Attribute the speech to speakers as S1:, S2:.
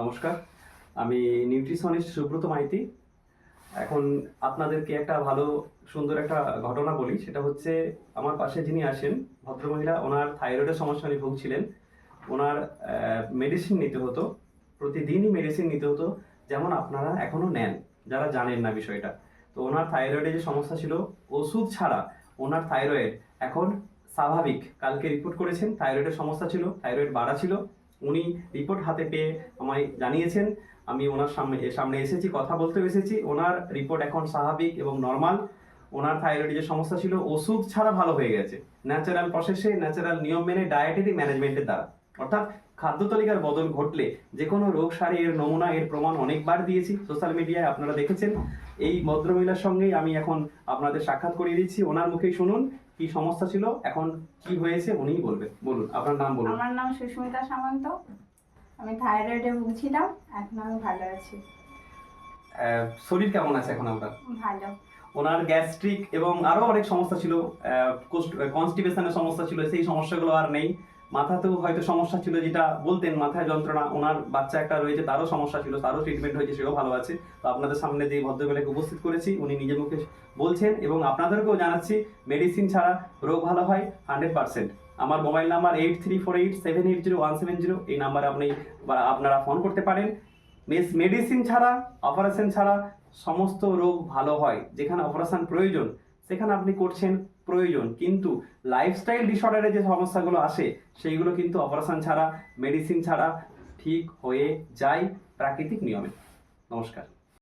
S1: নমস্কার। আমি নিউট্রিশনিস্ট সুব্রত মাইতি। এখন আপনাদেরকে একটা ভালো, সুন্দর একটা ঘটনা বলি। সেটা হচ্ছে, আমার পাশে যিনি আসেন ভদ্রমহিলা, ওনার থাইরয়েডের সমস্যা নিয়ে ভুগছিলেন। ওনার মেডিসিন নিতে হতো, প্রতিদিনই মেডিসিন নিতে হতো, যেমন আপনারা এখনও নেন, যারা জানেন না বিষয়টা। তো ওনার থাইরয়েডের যে সমস্যা ছিল, ওষুধ ছাড়া ওনার থাইরয়েড এখন স্বাভাবিক। কালকে রিপোর্ট করেছেন, থাইরয়েডের সমস্যা ছিল, থাইরয়েড বাড়া ছিল। উনি রিপোর্ট হাতে পেয়ে আমায় জানিয়েছেন। আমি ওনার সামনে সামনে এসেছি, কথা বলতেও এসেছি। ওনার রিপোর্ট এখন স্বাভাবিক এবং নর্মাল ওনার থাইরয়েডের যে সমস্যা ছিল, ওষুধ ছাড়া ভালো হয়ে গেছে। ন্যাচারাল প্রসেসে ন্যাচারাল নিয়ম মেনে ডায়েটারি ম্যানেজমেন্টের দ্বারা। অর্থাৎ খাদ্য তালিকার বদল ঘটলে যে কোনো রোগ সারে এর নমুনা, এর প্রমাণ অনেকবার দিয়েছি সোশ্যাল মিডিয়ায় আপনারা দেখেছেন। এই ভদ্রমহিলার সঙ্গেই আমি এখন আপনাদের সাক্ষাৎ করিয়ে দিচ্ছি। ওনার মুখেই শুনুন। কি সমস্যা ছিল? এখন কি হয়েছে? উনিই বলবে বলুন আপনার নাম বলুন।
S2: আমার নাম সুস্মিতা সামন্ত। আমি থাইরয়েডে ভুগছিলাম এখন আমি ভালো আছি।
S1: শরীর কেমন আছে এখন আপনার?
S2: ভালো।
S1: ওনার গ্যাস্ট্রিক এবং আরও অনেক সমস্যা ছিল কনস্টিপেশনের সমস্যা ছিল সেই সমস্যাগুলো আর নেই। মাথাতেও হয়তো সমস্যা ছিল যেটা বলতেন, মাথায় যন্ত্রণা, ওনার বাচ্চা একটা রয়েছে, তারও সমস্যা ছিল, তারও ট্রিটমেন্ট হয়েছে, সেও ভালো আছে। তো আপনাদের সামনে যে ভদ্রবেলাকে উপস্থিত করেছি, উনি নিজে মুখে বলছেন এবং আপনাদেরকেও জানাচ্ছি মেডিসিন ছাড়া রোগ ভালো হয় হান্ড্রেড পার্সেন্ট আমার mobile number eight three four eight seven eight zero one seven zero এই নাম্বারে আপনি আপনারা ফোন করতে পারেন। মেডিসিন ছাড়া অপারেশন ছাড়া সমস্ত রোগ ভালো হয়, যেখানে অপারেশন প্রয়োজন সেখানে আপনি করছেন প্রয়োজন। কিন্তু লাইফস্টাইল ডিসঅর্ডারে যে সমস্যাগুলো আসে, সেইগুলো কিন্তু অপারেশন ছাড়া মেডিসিন ছাড়া ঠিক হয়ে যায় প্রাকৃতিক নিয়মে। নমস্কার।